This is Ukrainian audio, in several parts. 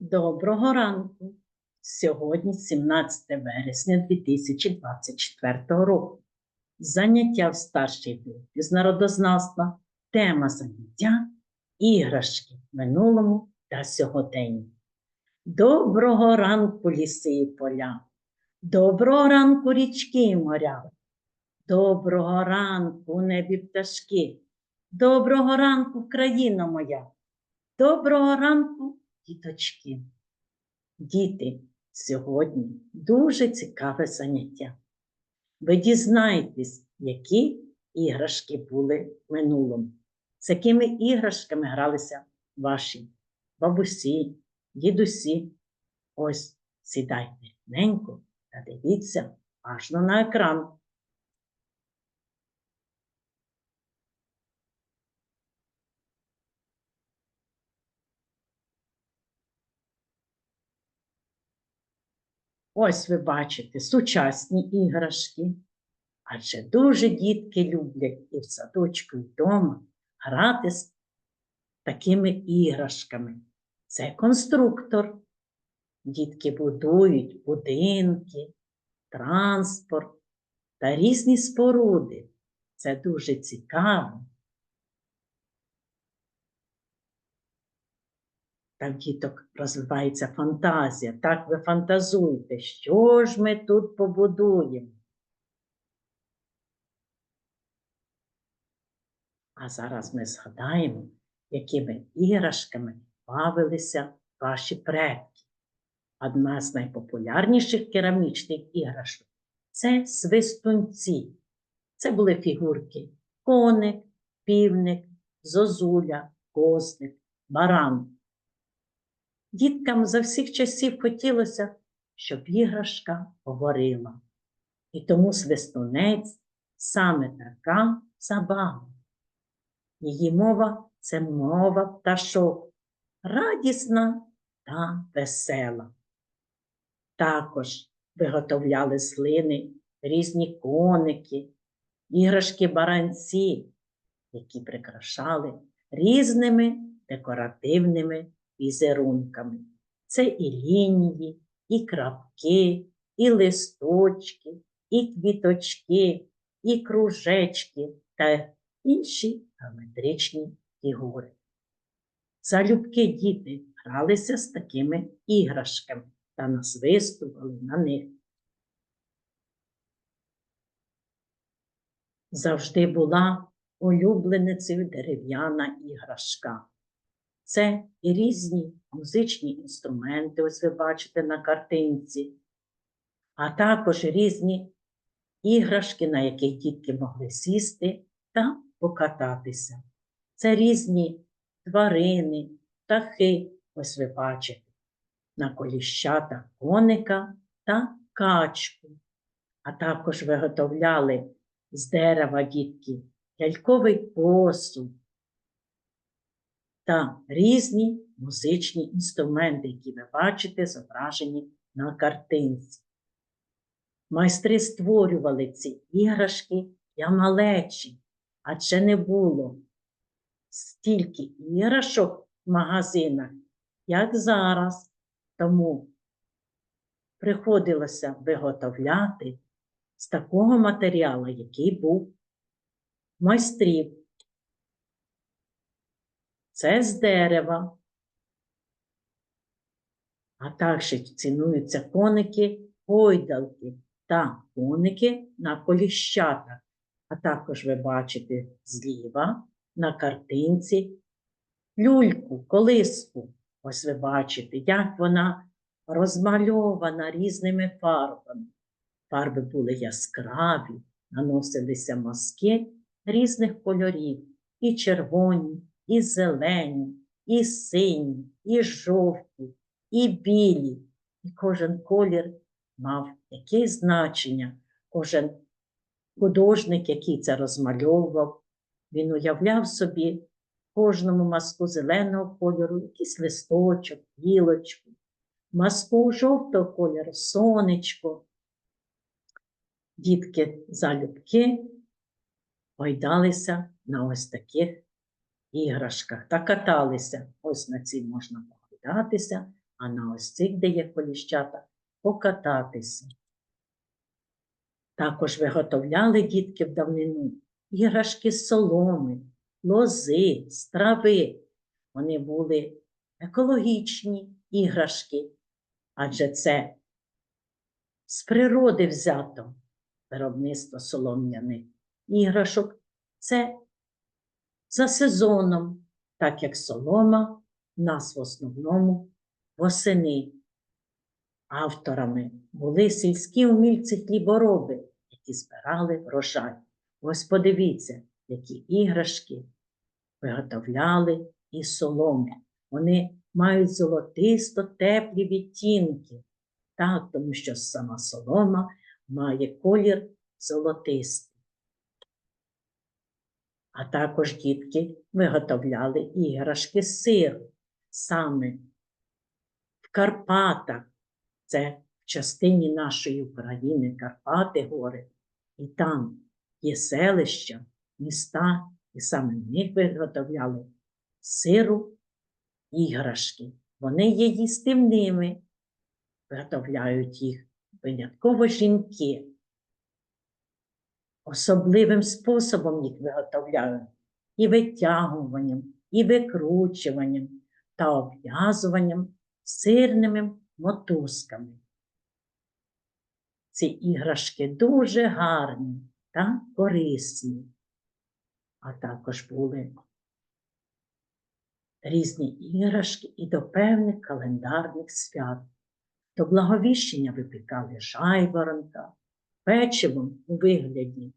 Доброго ранку! Сьогодні 17 вересня 2024 року. Заняття в старшій групі з народознавства. Тема заняття іграшки в минулому та сьогоденні. Доброго ранку, ліси і поля. Доброго ранку, річки і моря. Доброго ранку, небі пташки. Доброго ранку, країна моя. Доброго ранку, діточки. Діти, сьогодні дуже цікаве заняття. Ви дізнаєтесь, які іграшки були в минулому, з якими іграшками гралися ваші бабусі, дідусі. Ось сідайте рівненько та дивіться уважно на екран. Ось ви бачите сучасні іграшки, адже дуже дітки люблять і в садочку, і вдома грати з такими іграшками. Це конструктор. Дітки будують будинки, транспорт та різні споруди. Це дуже цікаво. Та діток розвивається фантазія. Так ви фантазуєте, що ж ми тут побудуємо. А зараз ми згадаємо, якими іграшками бавилися ваші предки. Одна з найпопулярніших керамічних іграшок це свистунці. Це були фігурки коник, півник, зозуля, козник, баран. Діткам за всіх часів хотілося, щоб іграшка говорила. І тому свистунець саме така забава. Її мова це мова пташок, радісна та весела. Також виготовляли з глини різні коники, іграшки баранці, які прикрашали різними декоративними візерунками. Це і лінії, і крапки, і листочки, і квіточки, і кружечки та інші геометричні фігури. Залюбки діти гралися з такими іграшками та насвистували на них. Завжди була улюбленицею дерев'яна іграшка. Це і різні музичні інструменти, ось ви бачите на картинці, а також різні іграшки, на яких дітки могли сісти та покататися. Це різні тварини, птахи, ось ви бачите, на коліщата коника та качку. А також виготовляли з дерева дітки ляльковий посуд, та різні музичні інструменти, які ви бачите зображені на картинці. Майстри створювали ці іграшки для малечі, адже не було стільки іграшок в магазинах, як зараз. Тому приходилося виготовляти з такого матеріалу, який був майстрів. Це з дерева. А також цінуються коники, гойдалки та коники на коліщатах. А також ви бачите зліва на картинці люльку, колиску. Ось ви бачите, як вона розмальована різними фарбами. Фарби були яскраві, наносилися маски різних кольорів, і червоні, і зелені, і сині, і жовті, і білі. І кожен колір мав якесь значення. Кожен художник, який це розмальовував, він уявляв собі кожному маску зеленого кольору якийсь листочок, гілочку, маску жовтого кольору, сонечко. Дітки залюбки гойдалися на ось таких іграшках та каталися. Ось на цій можна погулятися, а на ось цих, де є коліщата, покататися. Також виготовляли дітки в давнину іграшки з соломи, лози, з трави. Вони були екологічні іграшки, адже це з природи взято виробництво солом'яних іграшок. Це за сезоном, так як солома нас в основному восени. Авторами були сільські умільці хлібороби, які збирали врожай. Ось подивіться, які іграшки виготовляли із соломи. Вони мають золотисто теплі відтінки, так, тому що сама солома має колір золотистий. А також дітки виготовляли іграшки з сиру. Саме в Карпатах, це в частині нашої України, Карпати гори, і там є селища, міста, і саме в них виготовляли сиру іграшки. Вони є їстивними, виготовляють їх винятково жінки. Особливим способом їх виготовляють і витягуванням, і викручуванням та обв'язуванням сирними мотузками. Ці іграшки дуже гарні та корисні, а також були різні іграшки і до певних календарних свят. До благовіщення випікали жайворонка, печивом у вигляді.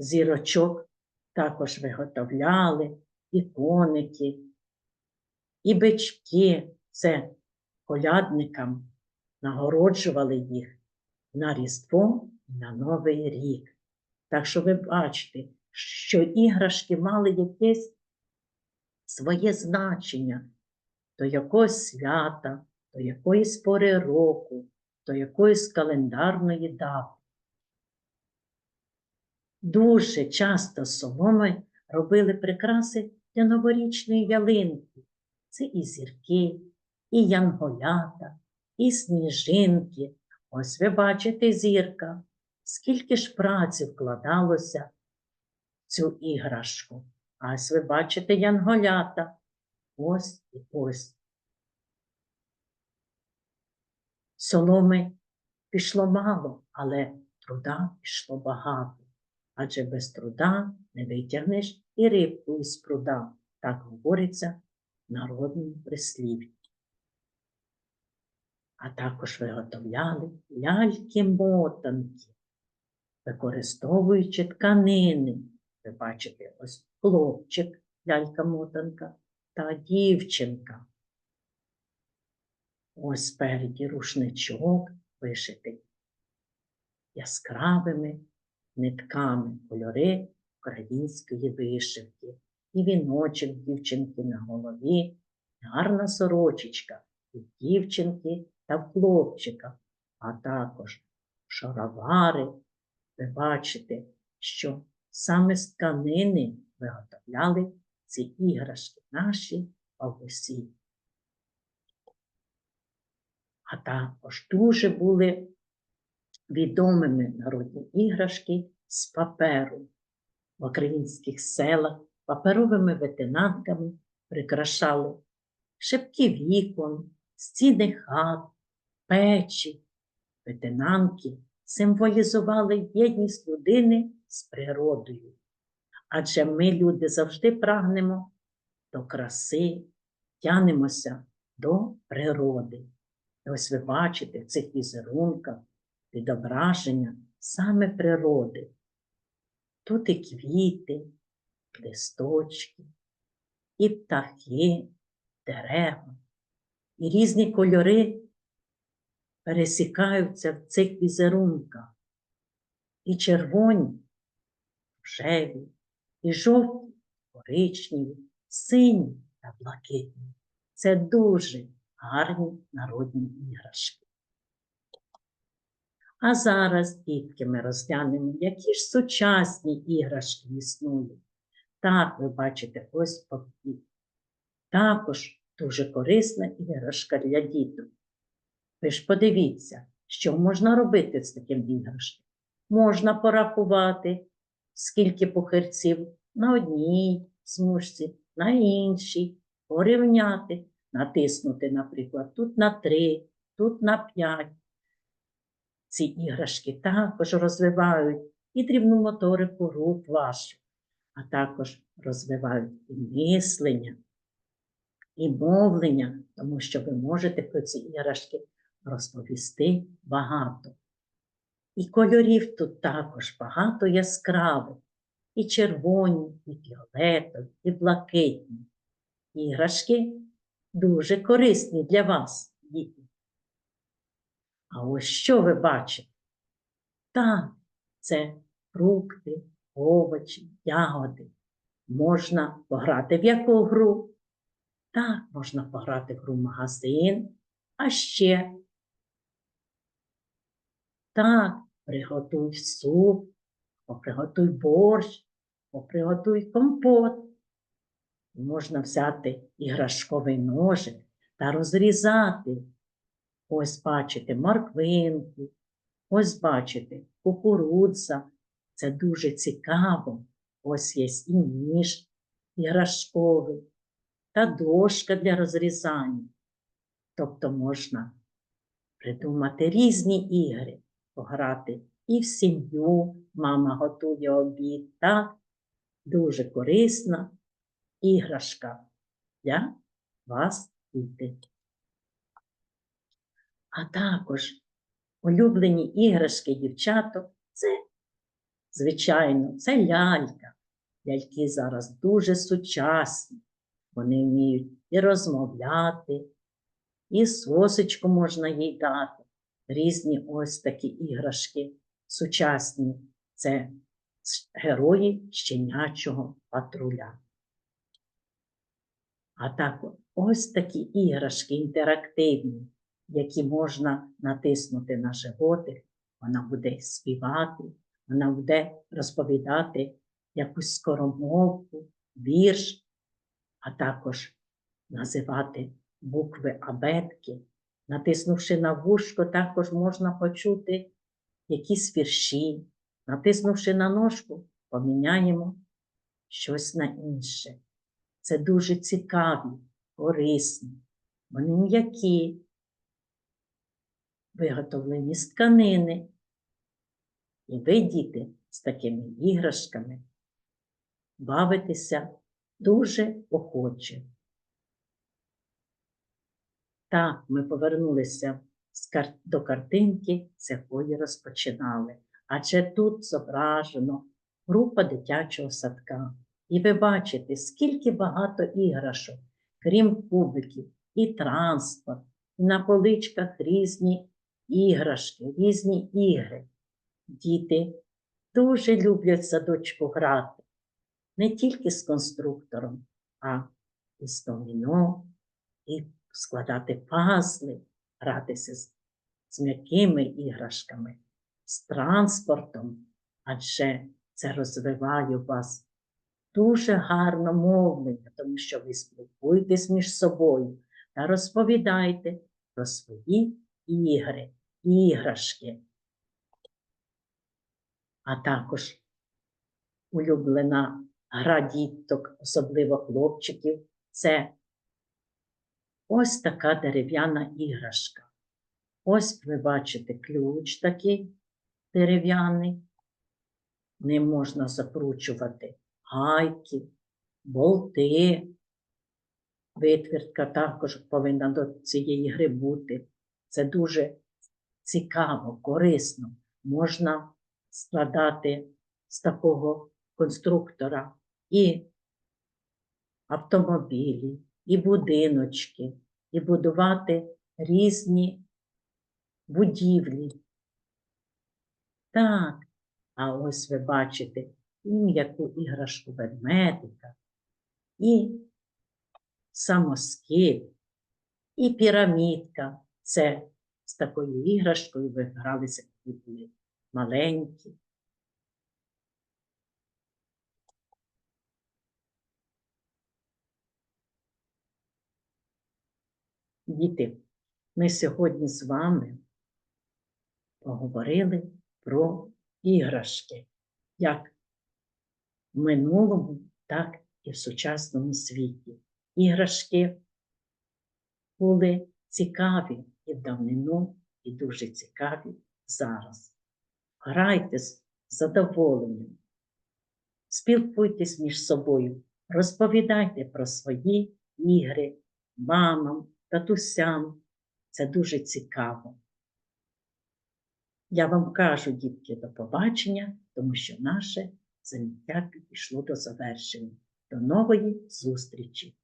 Зірочок також виготовляли і коники, і бички, це колядникам нагороджували їх на Різдво і на Новий рік. Так що ви бачите, що іграшки мали якесь своє значення до якогось свята, до якоїсь пори року, до якоїсь календарної дати. Дуже часто соломи робили прикраси для новорічної ялинки. Це і зірки, і янголята, і сніжинки. Ось ви бачите зірка. Скільки ж праці вкладалося в цю іграшку. Ось ви бачите янголята. Ось і ось. Соломи пішло мало, але труда пішло багато. Адже без труда не витягнеш і рибку із пруда. Так говориться в народному прислів'ї. А також виготовляли ляльки-мотанки, використовуючи тканини. Ви бачите, ось хлопчик, лялька-мотанка та дівчинка. Ось спереді рушничок вишитий яскравими нитками кольори української вишивки, і віночок дівчинки на голові, гарна сорочечка і дівчинки та хлопчика, а також шаровари. Ви бачите, що саме з тканини виготовляли ці іграшки наші бабусі. А також дуже були відомими народні іграшки з паперу. В українських селах паперовими ветенанками прикрашали шибки вікон, стіни хат, печі, ветенанки символізували єдність людини з природою. Адже ми, люди, завжди прагнемо до краси, тянемося до природи. І ось ви бачите в цих візерунках відображення саме природи. Тут і квіти, листочки, і птахи, дерева, і різні кольори пересікаються в цих візерунках. І червоні, рожеві, і жовті, коричневі, сині та блакитні. Це дуже гарні народні іграшки. А зараз, дітки, ми розглянемо, які ж сучасні іграшки існують. Так, ви бачите, ось попі. Також дуже корисна іграшка для діток. Ви ж подивіться, що можна робити з таким іграшком. Можна порахувати, скільки похирців на одній смужці, на іншій, порівняти, натиснути, наприклад, тут на три, тут на п'ять. Ці іграшки також розвивають і дрібну моторику рук вашу, а також розвивають і мислення, і мовлення, тому що ви можете про ці іграшки розповісти багато. І кольорів тут також багато яскравих, і червоні, і фіолетові, і блакитні. Іграшки дуже корисні для вас, діти. А ось що ви бачите? Так, це фрукти, овочі, ягоди. Можна пограти в яку гру? Так, можна пограти в гру магазин, а ще. Так, приготуй суп, приготуй борщ, приготуй компот. Можна взяти іграшковий ножик та розрізати. Ось бачите морквинку, ось бачите кукурудза. Це дуже цікаво. Ось є і ніж іграшковий та дошка для розрізання. Тобто можна придумати різні ігри, пограти і в сім'ю, мама готує обід, так? Дуже корисна іграшка для вас діти. А також улюблені іграшки дівчаток це, звичайно, це лялька. Ляльки зараз дуже сучасні. Вони вміють і розмовляти, і сосочку можна їй дати. Різні ось такі іграшки сучасні. Це герої щенячого патруля. А так ось такі іграшки інтерактивні, які можна натиснути на животик, вона буде співати, вона буде розповідати якусь скоромовку, вірш, а також називати букви абетки. Натиснувши на вушко, також можна почути якісь вірші. Натиснувши на ножку, поміняємо щось на інше. Це дуже цікаві, корисні, вони м'які, виготовлені з тканини. І ви, діти, з такими іграшками бавитеся дуже охоче. Так, ми повернулися до картинки, з якої розпочинали. Адже тут зображено група дитячого садка. І ви бачите, скільки багато іграшок, крім кубиків, і транспорт, і на поличках різні іграшки, різні ігри. Діти дуже люблять садочку грати, не тільки з конструктором, а і з доміно, і складати пазли, гратися з, з м'якими іграшками, з транспортом, адже це розвиває вас дуже гарно мовлення, тому що ви спілкуєтесь між собою та розповідаєте про свої ігри, іграшки. А також улюблена гра діток, особливо хлопчиків, це ось така дерев'яна іграшка. Ось ви бачите ключ такий дерев'яний. Не можна закручувати гайки, болти. Витвіртка також повинна до цієї гри бути. Це дуже цікаво, корисно. Можна складати з такого конструктора і автомобілі, і будиночки, і будувати різні будівлі. Так, а ось ви бачите і м'яку іграшку ведмедика, і самоскип, і пірамідка. Це з такою іграшкою ви гралися, коли були маленькі. Діти, ми сьогодні з вами поговорили про іграшки, як в минулому, так і в сучасному світі. Іграшки були цікаві і давнину, і дуже цікаві зараз. Грайте з задоволенням, спілкуйтесь між собою, розповідайте про свої ігри мамам, татусям. Це дуже цікаво. Я вам кажу, дітки, до побачення, тому що наше заняття підійшло до завершення. До нової зустрічі!